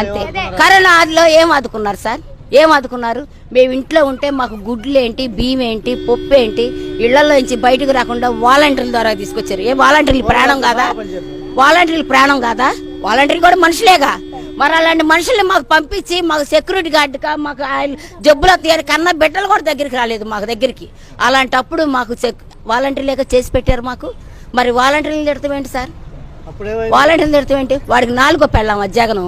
అంతే. కరోనా ఆదిలో ఏం ఆదుకున్నారు సార్? ఏం ఆదుకున్నారు? మేము ఇంట్లో ఉంటే మాకు గుడ్లు ఏంటి బియ్యం ఏంటి పప్పు ఏంటి ఇళ్ళలో నుంచి బయటకు రాకుండా వాలంటీర్ల ద్వారా తీసుకొచ్చారు. ఏ వాలంటీర్లు ప్రాణం కాదా? వాలంటీర్లు ప్రాణం కాదా? వాలంటీర్లు కూడా మనుషులేగా? మరి అలాంటి మనుషుల్ని మాకు పంపించి మాకు సెక్యూరిటీ గార్డుగా మాకు ఆయన జబ్బులు తీయాలి కన్నా బిడ్డలు కూడా దగ్గరికి రాలేదు మాకు దగ్గరికి. అలాంటప్పుడు మాకు సెక్ వాలంటీర్లేక చేసి పెట్టారు మాకు. మరి వాలంటీర్లు తిడతాం ఏంటి సార్? వాలంటీర్లు తిడతాం ఏంటి? వాడికి నాలుగో పెళ్ళాం ఆ జగను?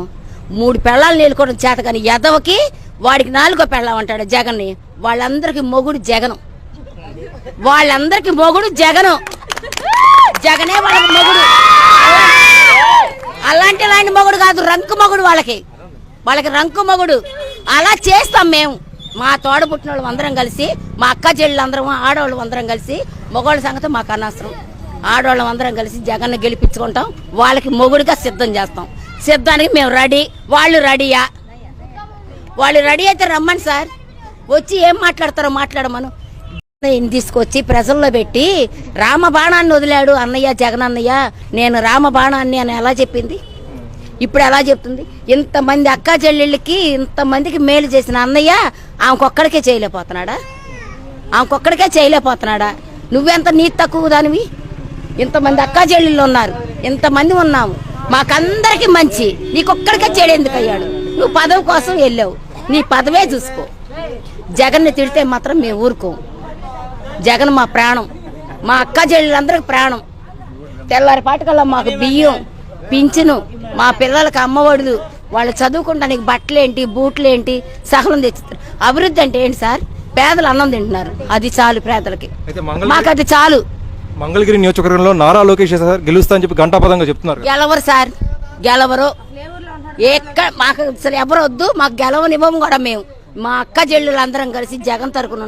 మూడు పెళ్ళాలు నీళ్ళుకోవడం చేత కానీ ఎదవకి వాడికి నాలుగో పెళ్ళం అంటాడు జగన్ని. వాళ్ళందరికి మొగుడు జగను. వాళ్ళందరికి మొగుడు జగను. జగనే వాళ్ళకి మొగుడు. అలాంటి లాంటి మొగుడు కాదు రంకు మొగుడు వాళ్ళకి. వాళ్ళకి రంకు మొగుడు. అలా చేస్తాం మేము. మా తోడ పుట్టిన వాళ్ళు అందరం కలిసి మా అక్క చెల్లెలు అందరం ఆడవాళ్ళు అందరం కలిసి మగవాళ్ళ సంగతి మాకు అనవసరం. ఆడవాళ్ళం అందరం కలిసి జగన్ గెలిపించుకుంటాం. వాళ్ళకి మొగుడుగా సిద్ధం చేస్తాం. సిద్ధానికి మేము రెడీ. వాళ్ళు రెడీయా? వాళ్ళు రెడీ అయితే రమ్మని సార్. వచ్చి ఏం మాట్లాడతారో మాట్లాడమను. తీసుకొచ్చి ప్రజల్లో పెట్టి రామబాణాన్ని వదిలాడు అన్నయ్య జగన్ అన్నయ్య నేను రామబాణాన్ని అని ఎలా చెప్పింది? ఇప్పుడు ఎలా చెప్తుంది? ఇంతమంది అక్క చెల్లెళ్ళకి ఇంతమందికి మేలు చేసిన అన్నయ్య ఆమెకొక్కడికే చేయలేకపోతున్నాడా? ఆమెకొక్కడికే చేయలేకపోతున్నాడా? నువ్వెంత నీ తక్కువ దానివి? ఇంతమంది అక్క చెల్లెళ్ళు ఉన్నారు. ఇంతమంది ఉన్నాము. మాకందరికి మంచి. నీకొక్కడికే చేయడేందుకు అయ్యాడు నువ్వు పదవి కోసం వెళ్ళావు. నీ పదవే చూసుకో. జగన్ని తిడితే మాత్రం మేము ఊరుకోం. జగన్ మా ప్రాణం. మా అక్క చెల్లెలందరికి ప్రాణం. తెల్లారిపాటికల్లా మాకు బియ్యం పింఛను మా పిల్లలకి అమ్మఒడులు వాళ్ళు చదువుకుంటానికి బట్టలేంటి బూట్లేంటి సహనం తెచ్చుతారు. అభివృద్ధి అంటే ఏంటి సార్? పేదలు అన్నం తింటున్నారు. అది చాలు పేదలకి. మాకు అది చాలు. మంగళగిరి నియోజకవర్గంలో నారా లోకేష్ సార్ గెలుస్తా అని చెప్పి గంటాపదంగా చెప్తున్నారు గెలవరు సార్. గెలవరు. ఎక్కడ మాకు అసలు ఎవరు వద్దు మాకు గెలవనివ్వము కూడా మేము. మా అక్క చెల్లెలు అందరం కలిసి జగన్ తరపున